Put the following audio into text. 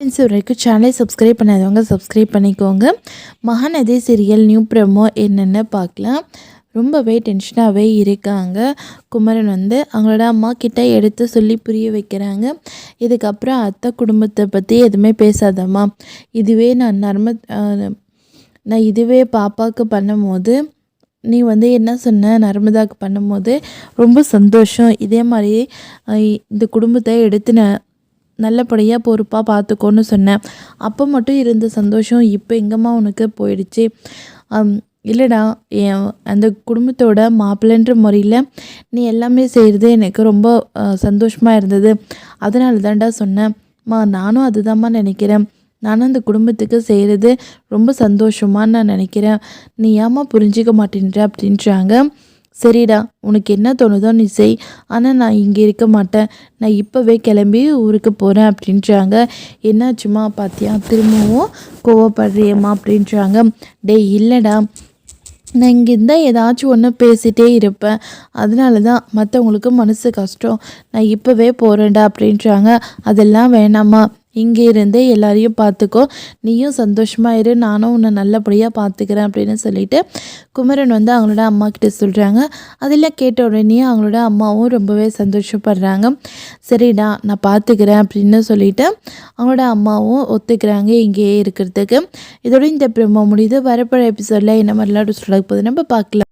Friends வரைக்கும் சேனலை subscribe பண்ணாதவங்க சப்ஸ்கிரைப் பண்ணிக்கோங்க. மகாநதி சீரியல் நியூ ப்ரமோ என்னென்னு பார்க்கலாம். ரொம்பவே டென்ஷனாகவே இருக்காங்க. குமரன் வந்து அவங்களோட அம்மா கிட்ட எடுத்து சொல்லி புரிய வைக்கிறாங்க. இதுக்கப்புறம் அத்தை குடும்பத்தை பற்றி எதுவுமே பேசாதம்மா. இதுவே நான் நர்ம நான் இதுவே பாப்பாவுக்கு பண்ணும்போது நீ வந்து என்ன சொன்ன நர்மதாவுக்கு பண்ணும்போது ரொம்ப சந்தோஷம். இதே மாதிரி இந்த குடும்பத்தை எடுத்து நான் நல்லபடியாக பொறுப்பாக பார்த்துக்கோன்னு சொன்னேன். அப்போ மட்டும் இருந்த சந்தோஷம் இப்போ எங்கம்மா உனக்கு போயிடுச்சு? இல்லைடா என் அந்த குடும்பத்தோட மாப்பிள்ளைன்ற முறையில் நீ எல்லாமே செய்கிறது எனக்கு ரொம்ப சந்தோஷமாக இருந்தது. அதனால தான்டா சொன்னேன். மா நானும் அதுதாம்மா நினைக்கிறேன். நானும் அந்த குடும்பத்துக்கு செய்கிறது ரொம்ப சந்தோஷமான்னு நான் நினைக்கிறேன். நீ ஏம்மா புரிஞ்சிக்க மாட்டேன்ற அப்படின்றாங்க. சரிடா உனக்கு என்ன தோணுதோ நீ செய். ஆனால் நான் இங்கே இருக்க மாட்டேன். நான் இப்போவே கிளம்பி ஊருக்கு போகிறேன் அப்படின்றாங்க. என்னாச்சுமா பார்த்தியா திரும்பவும் கோவப்படுறியம்மா அப்படின்றாங்க. டேய் இல்லைடா. நான் இங்கே இருந்தால் ஏதாச்சும் ஒன்று பேசிகிட்டே இருப்பேன். அதனால தான் மற்றவங்களுக்கு மனசு கஷ்டம். நான் இப்போவே போகிறேன்டா அப்படின்றாங்க. அதெல்லாம் வேணாம்மா. இங்கே இருந்தே எல்லாரையும் பார்த்துக்கோ. நீயும் சந்தோஷமா இரு. நானும் உன்னை நல்லபடியாக பார்த்துக்கிறேன் அப்படின்னு சொல்லிட்டு குமரன் வந்து அவங்களோட அம்மா கிட்ட சொல்கிறாங்க அதெல்லாம் கேட்ட உடனே அவங்களோட அம்மாவும் ரொம்பவே சந்தோஷப்படுறாங்க. சரிடா நான் பார்த்துக்கிறேன் அப்படின்னு சொல்லிட்டு அவங்களோட அம்மாவும் ஒத்துக்கிறாங்க இங்கேயே இருக்கிறதுக்கு. இதோட இந்த பிரம்ம முடியுது வரப்போகிற எபிசோடில் என்ன மாதிரிலாம் சொல்ல போகுது நம்ம பார்க்கலாம்.